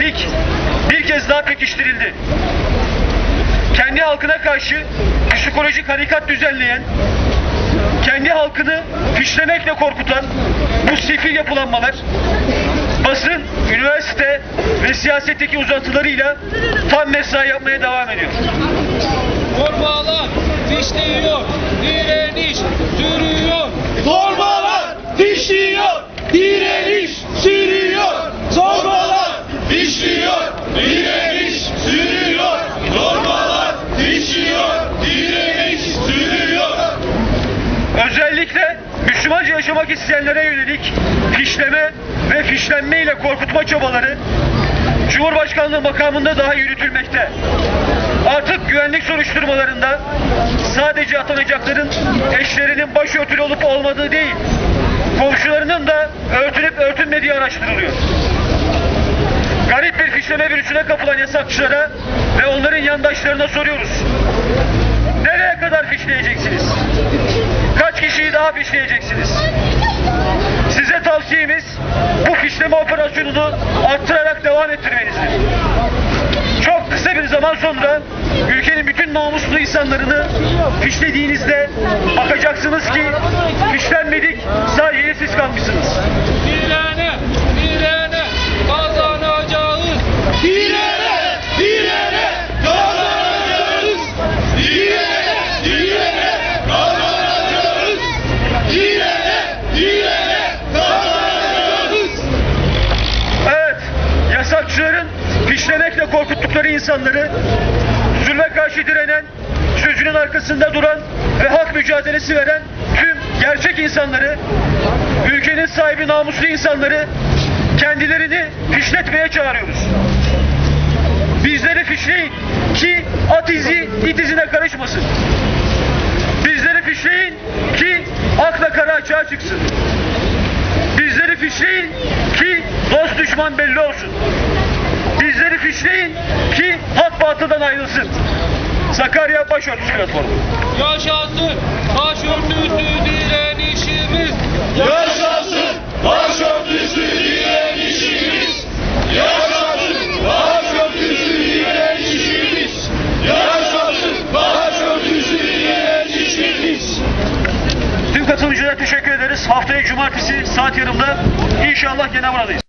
Lig bir kez daha pekiştirildi. Kendi halkına karşı psikolojik harekat düzenleyen, kendi halkını fişlemekle korkutan bu sefil yapılanmalar basın, üniversite ve siyasetteki uzantılarıyla tam mesai yapmaya devam ediyor. Torbalar fişliyor, direniş yaşamak isteyenlere yönelik fişleme ve fişlenme ile korkutma çabaları Cumhurbaşkanlığı makamında daha yürütülmekte. Artık güvenlik soruşturmalarında sadece atanacakların eşlerinin başörtülü olup olmadığı değil, komşularının da örtünüp örtünmediği araştırılıyor. Garip bir fişleme virüsüne kapılan yasakçılara ve onların yandaşlarına soruyoruz. Nereye kadar fişleyeceksiniz? Kaç kişiyi daha fişleyeceksiniz? Operasyonunu arttırarak devam ettirmenizdir. Çok kısa bir zaman sonra ülkenin bütün namuslu insanlarını fişlediğinizde bakacaksınız ki fişlenmedik sadece siz kalmışsınız. Korkuttukları insanları, zulme karşı direnen, sözünün arkasında duran ve hak mücadelesi veren tüm gerçek insanları, ülkenin sahibi namuslu insanları kendilerini fişletmeye çağırıyoruz. Bizleri fişleyin ki at izi it izine karışmasın. Bizleri fişleyin ki akla kara açığa çıksın. Bizleri fişleyin ki dost düşman belli olsun. Bizleri fişleyin batıldan ayrılsın. Sakarya Başörtüsü Platformu. Yaşasın başörtüsü direnişimiz. Yaşasın başörtüsü direnişimiz. Yaşasın başörtüsü direnişimiz. Yaşasın başörtüsü direnişimiz. Tüm katılımcılara teşekkür ederiz. Haftaya cumartesi saat yarımda inşallah gene buradayız.